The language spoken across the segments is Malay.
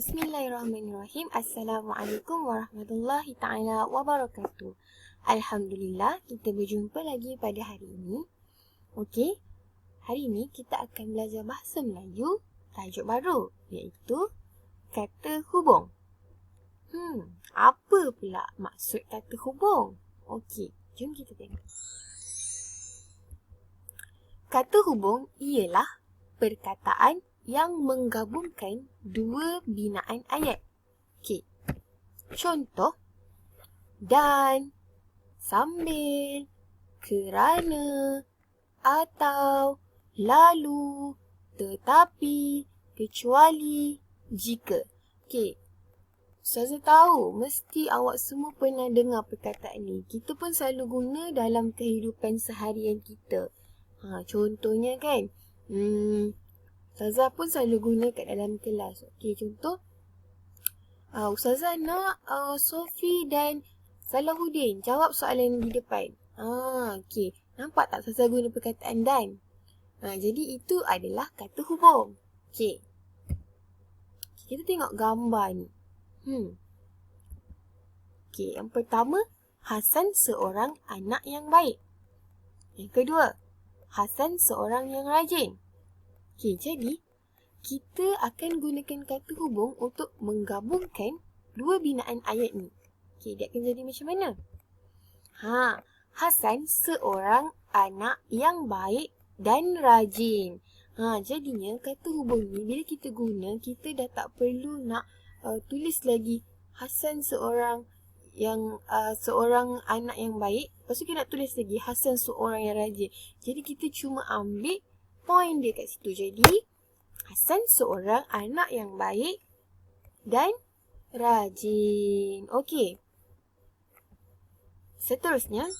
Bismillahirrahmanirrahim. Assalamualaikum warahmatullahi taala wabarakatuh. Alhamdulillah kita berjumpa lagi pada hari ini. Okey. Hari ini kita akan belajar bahasa Melayu tajuk baru iaitu kata hubung. Hmm, apa pula maksud kata hubung? Okey, jom kita tengok. Kata hubung ialah perkataan yang menggabungkan dua binaan ayat. Okey. Contoh dan sambil kerana atau lalu tetapi kecuali jika. Okey. Saya tahu mesti awak semua pernah dengar perkataan ni. Kita pun selalu guna dalam kehidupan seharian kita. Ha, contohnya kan, hmm, Ustazah pun selalu guna kat dalam kelas. Okey, contoh. Uh, Ustazah nak uh, Sofi dan Salahuddin jawab soalan di depan. Ah, okey. Nampak tak Ustazah guna perkataan dan? Uh, jadi itu adalah kata hubung. Okey. Kita tengok gambar ni. Hmm. Okey, yang pertama, Hasan seorang anak yang baik. Yang kedua, Hasan seorang yang rajin. Okey, jadi kita akan gunakan kata hubung untuk menggabungkan dua binaan ayat ni. Okey, dia akan jadi macam mana? Ha, Hasan seorang anak yang baik dan rajin. Ha, jadinya kata hubung ni bila kita guna, kita dah tak perlu nak uh, tulis lagi Hasan seorang yang uh, seorang anak yang baik. Lepas tu kita nak tulis lagi Hasan seorang yang rajin. Jadi kita cuma ambil point dia kat situ. Jadi, Hasan seorang anak yang baik dan rajin. Okey. Seterusnya,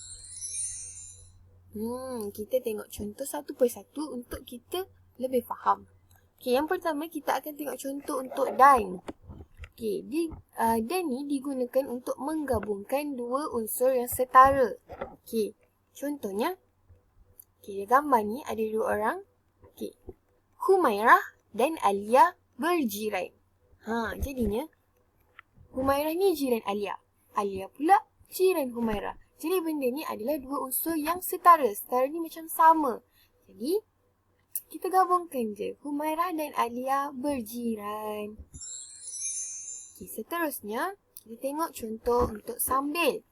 hmm, kita tengok contoh satu persatu untuk kita lebih faham. Okey, yang pertama kita akan tengok contoh untuk dan. Okey, di, uh, dan ni digunakan untuk menggabungkan dua unsur yang setara. Okey, contohnya, okey, gambar ni ada dua orang Okey. Humairah dan Alia berjiran. Ha, jadinya Humairah ni jiran Alia. Alia pula jiran Humairah. Jadi benda ni adalah dua unsur yang setara. Setara ni macam sama. Jadi kita gabungkan je. Humairah dan Alia berjiran. Okay, seterusnya kita tengok contoh untuk sambil.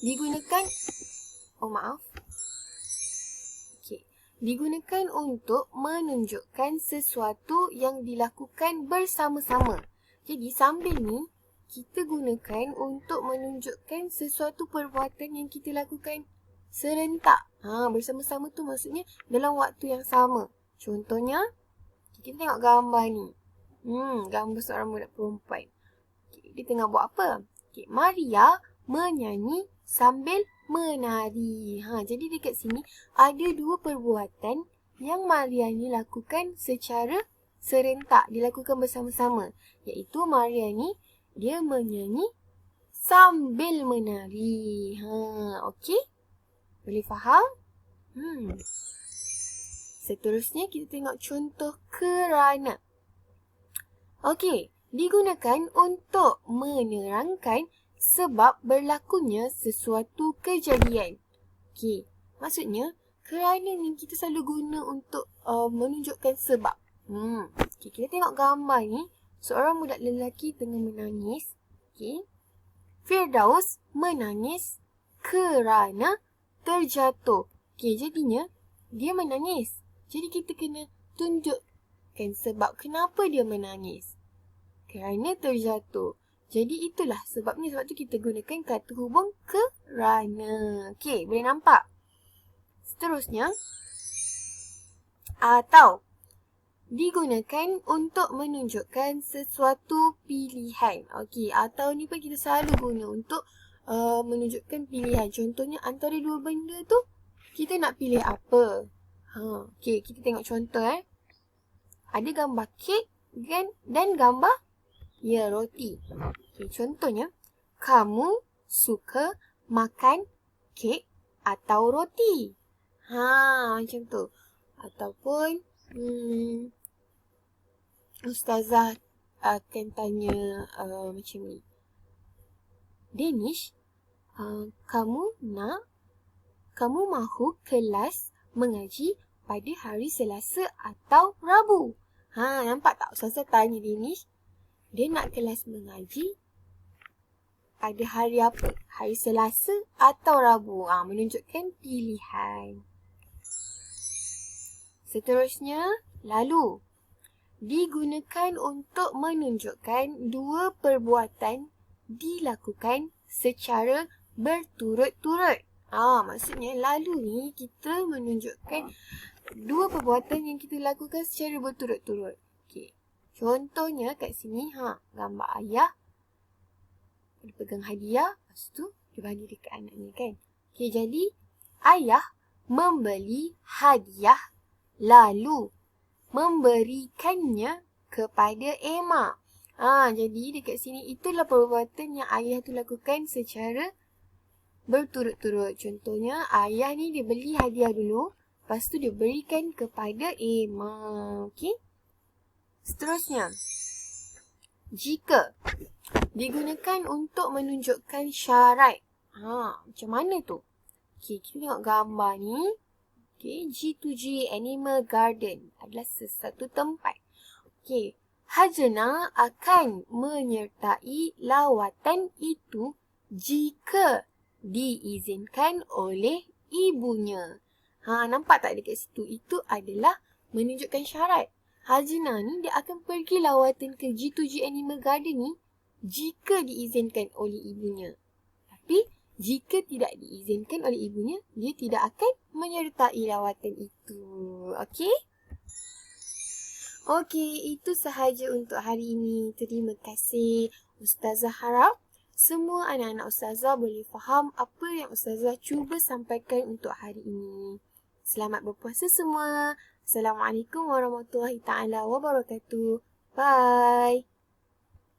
Digunakan Oh maaf digunakan untuk menunjukkan sesuatu yang dilakukan bersama-sama. Jadi sambil ni kita gunakan untuk menunjukkan sesuatu perbuatan yang kita lakukan serentak. Ha, bersama-sama tu maksudnya dalam waktu yang sama. Contohnya, kita tengok gambar ni. Hmm, gambar seorang budak perempuan. Okay, dia tengah buat apa? Okay, Maria menyanyi sambil menari. Ha, jadi dekat sini ada dua perbuatan yang Maria ni lakukan secara serentak. Dilakukan bersama-sama. Iaitu Maria ni dia menyanyi sambil menari. Ha, okey? Boleh faham? Hmm. Seterusnya kita tengok contoh kerana. Okey, digunakan untuk menerangkan sebab berlakunya sesuatu kejadian. Okey, maksudnya kerana ni kita selalu guna untuk uh, menunjukkan sebab. Hmm. Okey, kita tengok gambar ni. Seorang budak lelaki tengah menangis. Okey. Firdaus menangis kerana terjatuh. Okey, jadinya dia menangis. Jadi kita kena tunjukkan sebab kenapa dia menangis. Kerana terjatuh. Jadi itulah sebabnya sebab tu kita gunakan kata hubung kerana. Okey, boleh nampak? Seterusnya atau digunakan untuk menunjukkan sesuatu pilihan. Okey, atau ni pun kita selalu guna untuk uh, menunjukkan pilihan. Contohnya antara dua benda tu kita nak pilih apa? Ha, okey, kita tengok contoh eh. Ada gambar kek dan dan gambar Ya, roti. Okay, contohnya, kamu suka makan kek atau roti? Ha, macam tu. Ataupun, hmm, Ustazah akan tanya uh, macam ni. Danish, uh, kamu nak, kamu mahu kelas mengaji pada hari Selasa atau Rabu? Ha, nampak tak? Ustazah tanya Danish. Dia nak kelas mengaji pada hari apa? Hari Selasa atau Rabu? Ha, menunjukkan pilihan. Seterusnya, lalu. Digunakan untuk menunjukkan dua perbuatan dilakukan secara berturut-turut. Ah, maksudnya lalu ni kita menunjukkan dua perbuatan yang kita lakukan secara berturut-turut. Contohnya kat sini, ha, gambar ayah. Dia pegang hadiah, lepas tu dia bagi dekat anaknya kan. Okey, jadi ayah membeli hadiah lalu memberikannya kepada Emma. Ha, jadi dekat sini itulah perbuatan yang ayah tu lakukan secara berturut-turut. Contohnya ayah ni dia beli hadiah dulu. Lepas tu dia berikan kepada Emma. Okey. Seterusnya. Jika digunakan untuk menunjukkan syarat. Ha, macam mana tu? Okey, kita tengok gambar ni. Okey, G2G Animal Garden adalah sesuatu tempat. Okey, Hajna akan menyertai lawatan itu jika diizinkan oleh ibunya. Ha, nampak tak dekat situ? Itu adalah menunjukkan syarat. Hajna ni dia akan pergi lawatan ke G2G Animal Garden ni jika diizinkan oleh ibunya. Tapi jika tidak diizinkan oleh ibunya, dia tidak akan menyertai lawatan itu. Okey? Okey, itu sahaja untuk hari ini. Terima kasih. Ustazah harap semua anak-anak Ustazah boleh faham apa yang Ustazah cuba sampaikan untuk hari ini. Selamat berpuasa semua. Assalamualaikum warahmatullahi taala wabarakatuh. Bye.